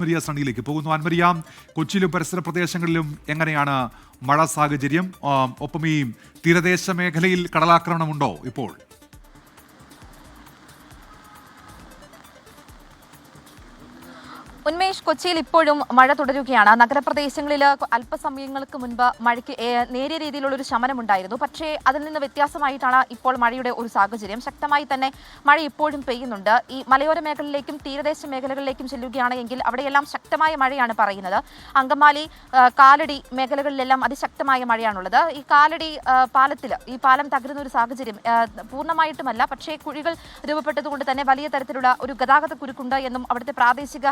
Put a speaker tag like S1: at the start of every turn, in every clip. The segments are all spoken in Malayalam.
S1: മരിയ സണ്ണിയിലേക്ക് പോകുന്നു. അൻമരിയ കൊച്ചിയിലും പരിസര പ്രദേശങ്ങളിലും എങ്ങനെയാണ് മഴ സാഹചര്യം? ഒപ്പം ഈ തീരദേശ മേഖലയിൽ കടലാക്രമണമുണ്ടോ ഇപ്പോൾ?
S2: ഉന്മേഷ് കൊച്ചിയിൽ ഇപ്പോഴും മഴ തുടരുകയാണ്. നഗരപ്രദേശങ്ങളിൽ അല്പസമയങ്ങൾക്ക് മുൻപ് മഴയ്ക്ക് നേരിയ രീതിയിലുള്ള ഒരു ശമനമുണ്ടായിരുന്നു. പക്ഷേ അതിൽ നിന്ന് വ്യത്യാസമായിട്ടാണ് ഇപ്പോൾ മഴയുടെ ഒരു സാഹചര്യം. ശക്തമായി തന്നെ മഴ ഇപ്പോഴും പെയ്യുന്നുണ്ട്. ഈ മലയോര മേഖലയിലേക്കും തീരദേശ മേഖലകളിലേക്കും ചെല്ലുകയാണെങ്കിൽ അവിടെയെല്ലാം ശക്തമായ മഴയാണ് പറയുന്നത്. അങ്കമാലി കാലടി മേഖലകളിലെല്ലാം അതിശക്തമായ മഴയാണുള്ളത്. ഈ കാലടി പാലത്തിൽ ഈ പാലം തകരുന്ന ഒരു സാഹചര്യം പൂർണമായിട്ടുമല്ല. പക്ഷേ കുഴികൾ രൂപപ്പെട്ടതുകൊണ്ട് തന്നെ വലിയ തരത്തിലുള്ള ഒരു ഗതാഗത കുരുക്കുണ്ട് എന്നും അവിടുത്തെ പ്രാദേശിക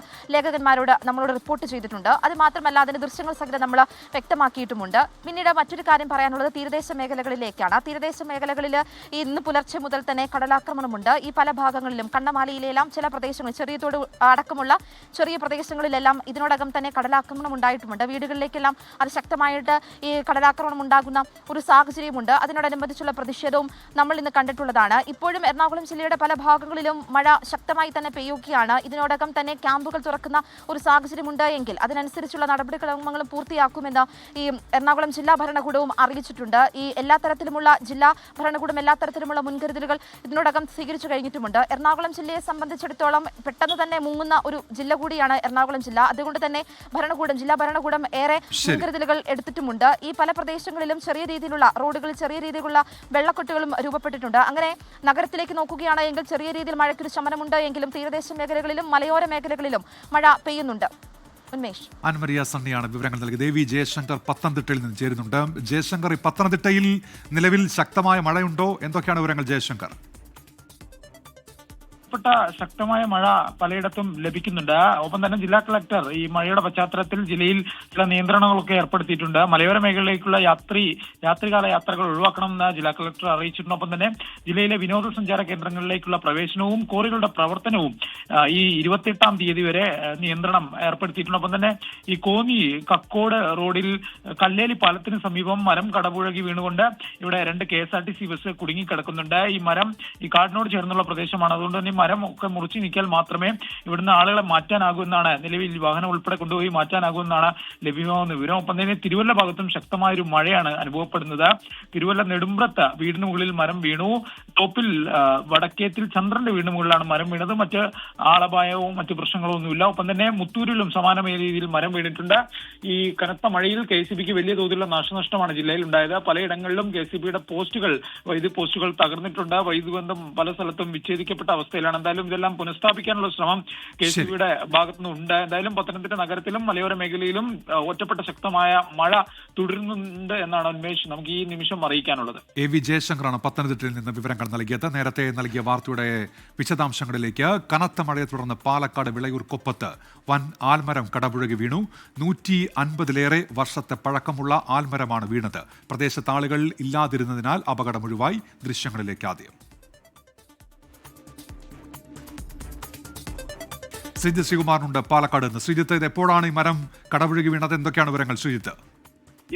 S2: ലേഖകന്മാരോട് നമ്മളോട് റിപ്പോർട്ട് ചെയ്തിട്ടുണ്ട്. അത് മാത്രമല്ല അതിന്റെ ദൃശ്യങ്ങൾ സഹിതം നമ്മൾ വ്യക്തമാക്കിയിട്ടുമുണ്ട്. പിന്നീട് മറ്റൊരു കാര്യം പറയാനുള്ളത് തീരദേശ മേഖലകളിലേക്കാണ്. തീരദേശ മേഖലകളിൽ ഇന്ന് പുലർച്ചെ മുതൽ തന്നെ കടലാക്രമണമുണ്ട്. ഈ പല ഭാഗങ്ങളിലും കണ്ണമാലിയിലെല്ലാം ചില പ്രദേശങ്ങൾ ചെറിയതോട് അടക്കമുള്ള ചെറിയ പ്രദേശങ്ങളിലെല്ലാം ഇതിനോടകം തന്നെ കടലാക്രമണം ഉണ്ടായിട്ടുമുണ്ട്. വീടുകളിലേക്കെല്ലാം അത് ശക്തമായിട്ട് ഈ കടലാക്രമണം ഉണ്ടാകുന്ന ഒരു സാഹചര്യമുണ്ട്. അതിനോടനുബന്ധിച്ചുള്ള പ്രതിഷേധവും നമ്മൾ ഇന്ന് കണ്ടിട്ടുള്ളതാണ്. ഇപ്പോഴും എറണാകുളം ജില്ലയുടെ പല ഭാഗങ്ങളിലും മഴ ശക്തമായി തന്നെ പെയ്യുകയാണ്. ഇതിനോടകം തന്നെ ക്യാമ്പുകൾ തുറക്കുന്ന ഒരു സാഹചര്യമുണ്ട് എങ്കിൽ അതിനനുസരിച്ചുള്ള നടപടിക്രമങ്ങളും പൂർത്തിയാക്കുമെന്ന് ഈ എറണാകുളം ജില്ലാ ഭരണകൂടവും അറിയിച്ചിട്ടുണ്ട്. ഈ എല്ലാ തരത്തിലുമുള്ള ജില്ലാ ഭരണകൂടം എല്ലാ തരത്തിലുമുള്ള മുൻകരുതലുകൾ ഇതിനോടകം സ്വീകരിച്ചു കഴിഞ്ഞിട്ടുമുണ്ട്. എറണാകുളം ജില്ലയെ സംബന്ധിച്ചിടത്തോളം പെട്ടെന്ന് തന്നെ മുങ്ങുന്ന ഒരു ജില്ല കൂടിയാണ് എറണാകുളം ജില്ല. അതുകൊണ്ട് തന്നെ ഭരണകൂടം ജില്ലാ ഭരണകൂടം ഏറെ. മുൻകരുതലുകൾ എടുത്തിട്ടുമുണ്ട്. ഈ പല പ്രദേശങ്ങളിലും ചെറിയ രീതിയിലുള്ള റോഡുകളിൽ ചെറിയ രീതിയിലുള്ള വെള്ളക്കെട്ടുകളും രൂപപ്പെട്ടിട്ടുണ്ട്. അങ്ങനെ നഗരത്തിലേക്ക് നോക്കുകയാണെങ്കിൽ ചെറിയ രീതിയിൽ മഴയ്ക്കൊരു ശമനമുണ്ട് എങ്കിലും തീരദേശ മേഖലകളിലും മലയോര മേഖലകളിലും മഴ പെയ്യുന്നുണ്ട്. ഉന്മേഷ്.
S1: അൻമരിയ സണ്ണിയാണ് വിവരങ്ങൾ നൽകി ദേവി ജയശങ്കർ പത്തനംതിട്ടയിൽ നിന്ന് ചേരുന്നുണ്ട്. ജയശങ്കർ ഈ പത്തനംതിട്ടയിൽ നിലവിൽ ശക്തമായ മഴയുണ്ടോ? എന്തൊക്കെയാണ് വിവരങ്ങൾ ജയശങ്കർ?
S3: പ്പെട്ട ശക്തമായ മഴ പലയിടത്തും ലഭിക്കുന്നുണ്ട്. ഒപ്പം തന്നെ ജില്ലാ കളക്ടർ ഈ മഴയുടെ പശ്ചാത്തലത്തിൽ ജില്ലയിൽ ചില നിയന്ത്രണങ്ങളൊക്കെ ഏർപ്പെടുത്തിയിട്ടുണ്ട്. മലയോര മേഖലയിലേക്കുള്ള യാത്രി രാത്രികാല യാത്രകൾ ഒഴിവാക്കണമെന്ന് ജില്ലാ കളക്ടർ അറിയിച്ചിട്ടുണ്ട്. ഒപ്പം തന്നെ ജില്ലയിലെ വിനോദസഞ്ചാര കേന്ദ്രങ്ങളിലേക്കുള്ള പ്രവേശനവും കോറികളുടെ പ്രവർത്തനവും ഈ ഇരുപത്തിയെട്ടാം തീയതി വരെ നിയന്ത്രണം ഏർപ്പെടുത്തിയിട്ടുണ്ട്. ഒപ്പം തന്നെ ഈ കോന്നി കക്കോട് റോഡിൽ കല്ലേലി പാലത്തിന് സമീപം മരം കടപുഴകി വീണുകൊണ്ട് ഇവിടെ രണ്ട് K S R T C bus കുടുങ്ങിക്കിടക്കുന്നുണ്ട്. ഈ മരം ഈ കാടിനോട് ചേർന്നുള്ള പ്രദേശമാണ്. അതുകൊണ്ട് തന്നെ മരം ഒക്കെ മുറിച്ചു നീക്കിയാൽ മാത്രമേ ഇവിടുന്ന് ആളുകളെ മാറ്റാനാകൂ എന്നാണ് നിലവിൽ വാഹനം ഉൾപ്പെടെ കൊണ്ടുപോയി മാറ്റാനാകൂ എന്നാണ് ലഭ്യമാകുന്ന വിവരം. ഒപ്പം തന്നെ തിരുവല്ല ഭാഗത്തും ശക്തമായ ഒരു മഴയാണ് അനുഭവപ്പെടുന്നത്. തിരുവല്ല നെടുമ്പ്രത്ത് വീടിന് മുകളിൽ മരം വീണു. തോപ്പിൽ വടക്കേത്തിൽ ചന്ദ്രന്റെ വീടിന് മുകളിലാണ് മരം വീണത്. മറ്റ് ആളപായവും മറ്റ് പ്രശ്നങ്ങളോ ഒന്നുമില്ല ഒപ്പം തന്നെ മുത്തൂരിലും സമാനമായ രീതിയിൽ മരം വീണിട്ടുണ്ട്. ഈ കനത്ത മഴയിൽ കെ സി ബിക്ക് വലിയ തോതിലുള്ള നാശനഷ്ടമാണ് ജില്ലയിൽ ഉണ്ടായത്. പലയിടങ്ങളിലും കെ സി ബിയുടെ പോസ്റ്റുകൾ വൈദ്യുതി പോസ്റ്റുകൾ തകർന്നിട്ടുണ്ട്. വൈദ്യുതി ബന്ധം പല സ്ഥലത്തും വിച്ഛേദിക്കപ്പെട്ട അവസ്ഥയിലാണ് എന്തായാലും ഇതെല്ലാം പുനഃസ്ഥാപിക്കാനുള്ള ശ്രമം കെ സി ബിയുടെ ഭാഗത്തുനിന്ന് ഉണ്ട്. എന്തായാലും പത്തനംതിട്ട നഗരത്തിലും മലയോര മേഖലയിലും ഒറ്റപ്പെട്ട ശക്തമായ മഴ തുടരുന്നുണ്ട് എന്നാണ് ഉന്മേഷ് നമുക്ക് ഈ നിമിഷം അറിയിക്കാനുള്ളത്.
S1: എ വി ജയശങ്കറാണ് പത്തനംതിട്ടയിൽ നിന്ന് വിവരങ്ങൾ നൽകിയത്. നേരത്തെ നൽകിയ വാർത്തയുടെ വിശദാംശങ്ങളിലേക്ക് കനത്ത മഴയെ തുടർന്ന് പാലക്കാട് വിളയൂർ കൊപ്പത്ത് വൻ ആൽമരം കടപുഴകി വീണു. നൂറ്റി അൻപതിലേറെ വർഷത്തെ പഴക്കമുള്ള ആൽമരമാണ് വീണത്. പ്രദേശത്ത് ആളുകൾ ഇല്ലാതിരുന്നതിനാൽ അപകടം ഒഴിവായി. ദൃശ്യങ്ങളിലേക്ക് ആദ്യം. ശ്രീജിത്ത് ശ്രീകുമാറിനുണ്ട് പാലക്കാട് നിന്ന്. ശ്രീജിത്ത് ഇത് എപ്പോഴാണ് ഈ മരം കടപുഴകി വീണത്? എന്തൊക്കെയാണ് വിവരങ്ങൾ ശ്രീജിത്ത്?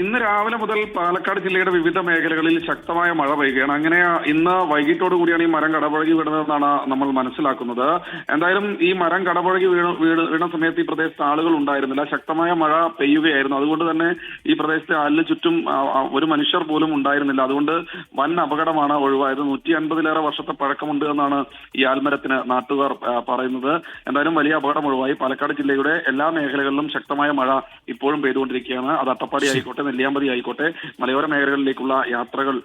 S4: ഇന്ന് രാവിലെ മുതൽ പാലക്കാട് ജില്ലയുടെ വിവിധ മേഖലകളിൽ ശക്തമായ മഴ പെയ്യുകയാണ്. അങ്ങനെ ഇന്ന് വൈകിട്ടോട് കൂടിയാണ് ഈ മരം കടപുഴകി വീണതെന്നാണ് നമ്മൾ മനസ്സിലാക്കുന്നത്. എന്തായാലും ഈ മരം കടപുഴകി വീണ വീണ് വീണ സമയത്ത് ഈ പ്രദേശത്ത് ആളുകൾ ഉണ്ടായിരുന്നില്ല. ശക്തമായ മഴ പെയ്യുകയായിരുന്നു. അതുകൊണ്ട് തന്നെ ഈ പ്രദേശത്തെ ആലിന് ചുറ്റും ഒരു മനുഷ്യർ പോലും ഉണ്ടായിരുന്നില്ല. അതുകൊണ്ട് വൻ അപകടമാണ് ഒഴിവായത്. നൂറ്റി അൻപതിലേറെ വർഷത്തെ പഴക്കമുണ്ട് എന്നാണ് ഈ ആൽമരത്തിന് നാട്ടുകാർ പറയുന്നത്. എന്തായാലും വലിയ അപകടം ഒഴിവായി. പാലക്കാട് ജില്ലയുടെ എല്ലാ മേഖലകളിലും ശക്തമായ മഴ ഇപ്പോഴും പെയ്തുകൊണ്ടിരിക്കുകയാണ്. അത് അട്ടപ്പാടി ആയിക്കോട്ടെ നെല്ലിയാമ്പതി ആയിക്കോട്ടെ മലയോര മേഖലകളിലേക്കുള്ള യാത്രകൾ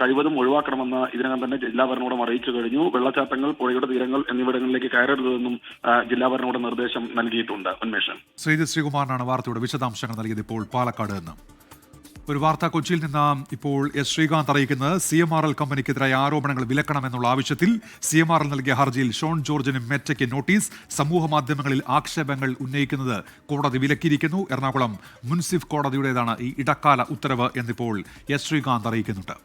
S4: കഴിവതും ഒഴിവാക്കണമെന്ന് ഇതിനകം തന്നെ ജില്ലാ ഭരണകൂടം അറിയിച്ചു കഴിഞ്ഞു. വെള്ളച്ചാട്ടങ്ങൾ പുഴയുടെ തീരങ്ങൾ എന്നിവിടങ്ങളിലേക്ക് കയറരുതെന്നും ജില്ലാ ഭരണകൂടം നിർദ്ദേശം നൽകിയിട്ടുണ്ട്. ഉന്മേഷം
S1: ശ്രീജിത് ശ്രീകുമാറിനാണ് വാർത്തയുടെ വിശദാംശങ്ങൾ നൽകിയത് ഇപ്പോൾ പാലക്കാട് നിന്ന്. ഒരു വാർത്ത കൊച്ചിയിൽ നിന്ന് ഇപ്പോൾ എസ് ശ്രീകാന്ത് അറിയിക്കുന്നത് സി എം ആർ എൽ കമ്പനിക്കെതിരായ ആരോപണങ്ങൾ വിലക്കണമെന്നുള്ള ആവശ്യത്തിൽ സി എം ആർ എൽ നൽകിയ ഹർജിയിൽ ഷോൺ ജോർജിനും മെറ്റയ്ക്ക് നോട്ടീസ് സമൂഹ മാധ്യമങ്ങളിൽ ആക്ഷേപങ്ങൾ ഉന്നയിക്കുന്നത് കോടതി വിലക്കിയിരിക്കുന്നു. എറണാകുളം മുൻസിഫ് കോടതിയുടേതാണ് ഈ ഇടക്കാല ഉത്തരവ് എന്നിപ്പോൾ എസ് ശ്രീകാന്ത് അറിയിക്കുന്നുണ്ട്.